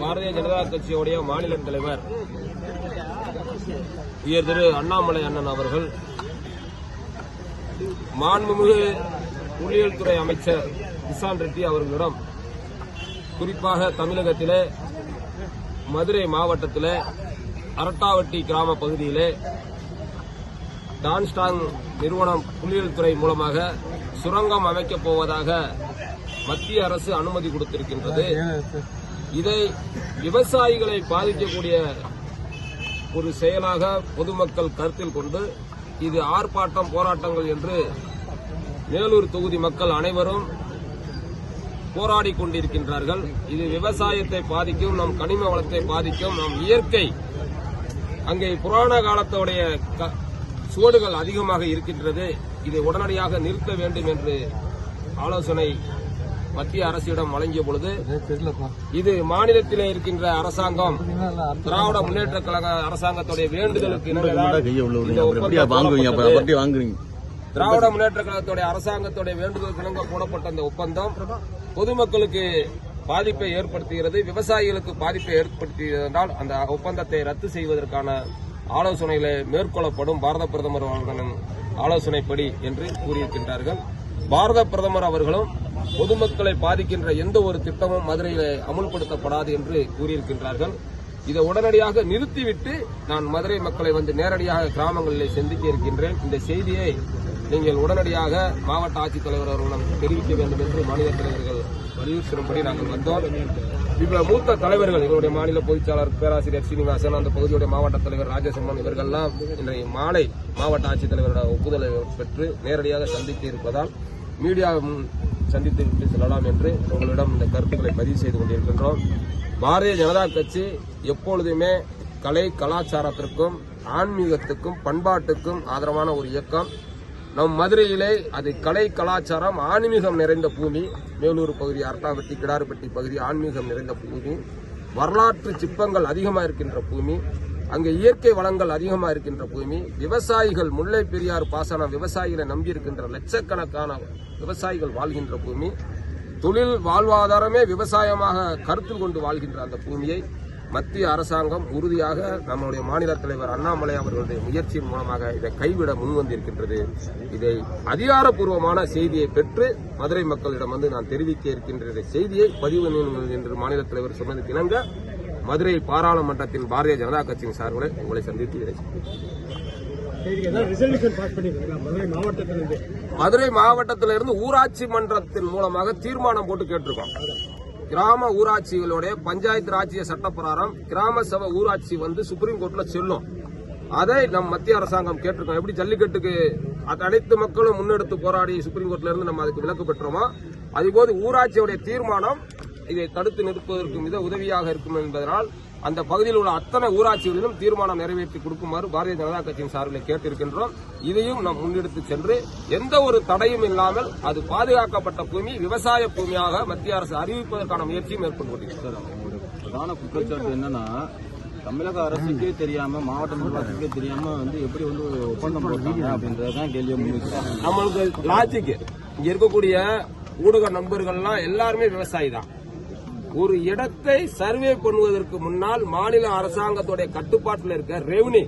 பாரதிய ஜனதா கட்சியுடைய மாநில தலைவர் உயர் திரு அண்ணாமலை அண்ணன் அவர்கள் மாண்புமிகு புள்ளியியல் துறை அமைச்சர் கிஷான் ரெட்டி அவர்களிடம் குறிப்பாக தமிழகத்திலே மதுரை மாவட்டத்திலே அரட்டாவட்டி கிராம பகுதியிலே டான்ஸ்டாங் நிறுவனம் புள்ளியியல் துறை மூலமாக சுரங்கம் அமைக்கப் போவதாக மத்திய அரசு அனுமதி கொடுத்திருக்கின்றது. இதை விவசாயிகளை பாதிக்கக்கூடிய ஒரு செயலாக பொதுமக்கள் கருத்தில் கொண்டு இது ஆர்ப்பாட்டம் போராட்டங்கள் என்று மேலூர் தொகுதி மக்கள் அனைவரும் போராடி கொண்டிருக்கின்றார்கள். இது விவசாயத்தை பாதிக்கும் நம் கனிம வளத்தை பாதிக்கும் நம் இயற்கை அங்கே புராண காலத்தோடைய க- சுவடுகள் அதிகமாக இருக்கின்றது. இதை உடனடியாக நிறுத்த வேண்டும் என்று ஆலோசனை மத்திய அரசிடம் வழங்கிய பொழுது இது மாநிலத்திலே இருக்கின்ற அரசாங்கம் திராவிட முன்னேற்ற கழக அரசாங்கத்துடைய வேண்டுதலுக்கு திராவிட முன்னேற்ற கழகத்துடைய அரசாங்கத்துடைய வேண்டுதலுக்கு இணங்க போடப்பட்ட அந்த ஒப்பந்தம் பொதுமக்களுக்கு பாதிப்பை ஏற்படுத்துகிறது. விவசாயிகளுக்கு பாதிப்பை ஏற்படுத்துகிறது என்றால் அந்த ஒப்பந்தத்தை ரத்து செய்வதற்கான ஆலோசனைகளை மேற்கொள்ளப்படும் பாரத பிரதமர் அவர்களின் ஆலோசனைப்படி என்று கூறியிருக்கின்றார்கள். பாரத பிரதமர் அவர்களும் பொதுமக்களை பாதிக்கின்ற எந்த ஒரு திட்டமும் மதுரையில் அமுல்படுத்தப்படாது என்று கூறியிருக்கின்றார்கள். இதை உடனடியாக நிறுத்திவிட்டு நான் மதுரை மக்களை வந்து நேரடியாக கிராமங்களில் சந்திக்க இருக்கின்றேன். இந்த செய்தியை நீங்கள் உடனடியாக மாவட்ட ஆட்சித்தலைவர் அவர்களிடம் தெரிவிக்க வேண்டும் என்று மாநில தலைவர்கள் வலியுறுத்தும்படி நாங்கள் வந்தோம். இவ்வளவு மூத்த தலைவர்கள் எங்களுடைய மாநில பொதுச்சாளர் பேராசிரியர் சீனிவாசன் அந்த பகுதியுடைய மாவட்ட தலைவர் ராஜசம்மன் இவர்கள்லாம் இன்றைய மாலை மாவட்ட ஆட்சித்தலைவரோட ஒப்புதலை பெற்று நேரடியாக சந்தித்து இருப்பதால் மீடியாவும் சந்தித்து விட்டு செல்லலாம் என்று உங்களிடம் இந்த கருத்துக்களை பதிவு செய்து கொண்டிருக்கின்றோம். பாரதிய ஜனதா கட்சி எப்பொழுதுமே கலை கலாச்சாரத்திற்கும் ஆன்மீகத்துக்கும் பண்பாட்டுக்கும் ஆதரவான ஒரு இயக்கம். நம் மதுரையிலே அது கலை கலாச்சாரம் ஆன்மீகம் நிறைந்த பூமி. மேலூர் பகுதி அரட்டாபட்டி கிடார்பட்டி பகுதி ஆன்மீகம் நிறைந்த பூமி. வரலாற்று சிற்பங்கள் அதிகமாக இருக்கின்ற பூமி. அங்கே இயற்கை வளங்கள் அதிகமாக இருக்கின்ற பூமி. விவசாயிகள் முல்லை பெரியார் பாசனம் விவசாயிகளை நம்பியிருக்கின்ற லட்சக்கணக்கான விவசாயிகள் வாழ்கின்ற பூமி. தொழில் வாழ்வாதாரமே விவசாயமாக கருத்தில் கொண்டு வாழ்கின்ற அந்த பூமியை மத்திய அரசாங்கம் உறுதியாக நம்முடைய மாநில தலைவர் அண்ணாமலை அவர்களுடைய முயற்சியின் மூலமாக இதை கைவிட முன்வந்திருக்கின்றது இதை அதிகாரப்பூர்வமான செய்தியை பெற்று மதுரை மக்களிடம் வந்து நான் தெரிவிக்க இருக்கின்ற செய்தியை பதிவு என்று மாநில தலைவர் சொன்னது இணங்க மதுரை பாராளுமன்றத்தின் பாரதிய ஜனதா கட்சியின் சார்பில் உங்களை சந்தித்து இதை மதுரை மதுரை மாவட்டத்திலிருந்து ஊராட்சி மன்றத்தின் மூலமாக தீர்மானம் போட்டு கேட்டிருக்கோம். கிராம ஊராட்சிகளுடைய பஞ்சாயத்து ராஜ்ய சட்டப்பிரகாரம் கிராம சபை ஊராட்சி வந்து சுப்ரீம் கோர்ட்ல செல்லும். அதை நம் மத்திய அரசாங்கம் கேட்டிருக்கோம். எப்படி ஜல்லிக்கட்டுக்கு அனைத்து மக்களும் முன்னெடுத்து போராடி சுப்ரீம் கோர்ட்ல இருந்து நம்ம அதுக்கு விலக்கு பெற்றோமோ அதுபோது ஊராட்சியுடைய தீர்மானம் இதை தடுத்து நிறுத்துவதற்கு மிக உதவியாக இருக்கும் என்பதனால் அந்த பகுதியில் உள்ள அத்தனை ஊராட்சிகளிலும் தீர்மானம் நிறைவேற்றி கொடுக்குமாறு பாரதிய ஜனதா கட்சியின் சார்பில் கேட்டிருக்கின்றோம். இதையும் நாம் முன்னெடுத்து சென்று எந்த ஒரு தடையும் இல்லாமல் அது பாதுகாக்கப்பட்ட பூமி விவசாய பூமியாக மத்திய அரசு அறிவிப்பதற்கான முயற்சியும் மேற்கொண்டு கொண்டிருக்கிறது பிரதான குற்றச்சாட்டு என்னன்னா தமிழக அரசுக்கே தெரியாம மாவட்ட நிர்வாகத்துக்கே தெரியாம வந்து எப்படி வந்து ஒப்பந்தம் போட்டாங்க அப்படின்றதான் முன்வைக்கிறாங்க நம்மளுக்கு லாஜிக் இங்க இருக்கக்கூடிய ஊடக நண்பர்கள்லாம் எல்லாருமே விவசாயி தான் ஒரு இடத்தை சர்வே பண்ணுவதற்கு முன்னால் மாநில அரசாங்கத்துடைய கட்டுப்பாட்டில் இருக்க ரெவன்யூ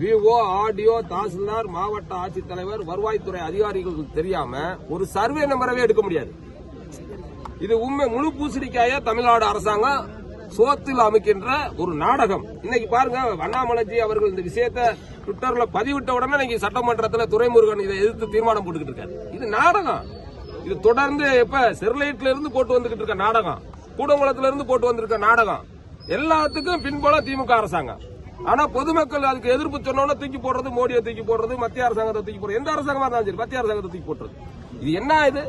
விஓ ஆடியோ தாசில்தார் மாவட்ட ஆட்சித்தலைவர் வருவாய்த்துறை அதிகாரிகளுக்கு தெரியாம ஒரு சர்வே நம்பரவே எடுக்க முடியாது. இது உண்மை முழு பூசணிக்காய தமிழ்நாடு அரசாங்கம் சோத்தில் அமைக்கின்ற ஒரு நாடகம். இன்னைக்கு பாருங்க அண்ணாமலைஜி அவர்கள் இந்த விஷயத்தை ட்விட்டர்ல பதிவிட்ட உடனே இன்னைக்கு சட்டமன்றத்தில் துரைமுருகன் இதை எதிர்த்து தீர்மானம் போட்டுக்கிட்டு இருக்காரு. இது நாடகம். இது தொடர்ந்து எப்ப ஸ்டெர்லைட்ல இருந்து போட்டு வந்துகிட்டு இருக்க நாடகம். கூடங்குளத்துல இருந்து போட்டு வந்திருக்க நாடகம். எல்லாத்துக்கும் பின்புலம் திமுக அரசாங்கம். ஆனா பொதுமக்கள் அதுக்கு எதிர்ப்பு சொன்னோன்னு தூக்கி போடுறது மோடியை தூக்கி போடுறது மத்திய அரசாங்கத்தை தூக்கி போடுறது. எந்த அரசாங்கமா இருந்தாலும் சரி மத்திய அரசாங்கத்தை தூக்கி போட்டுறது. இது என்ன இது?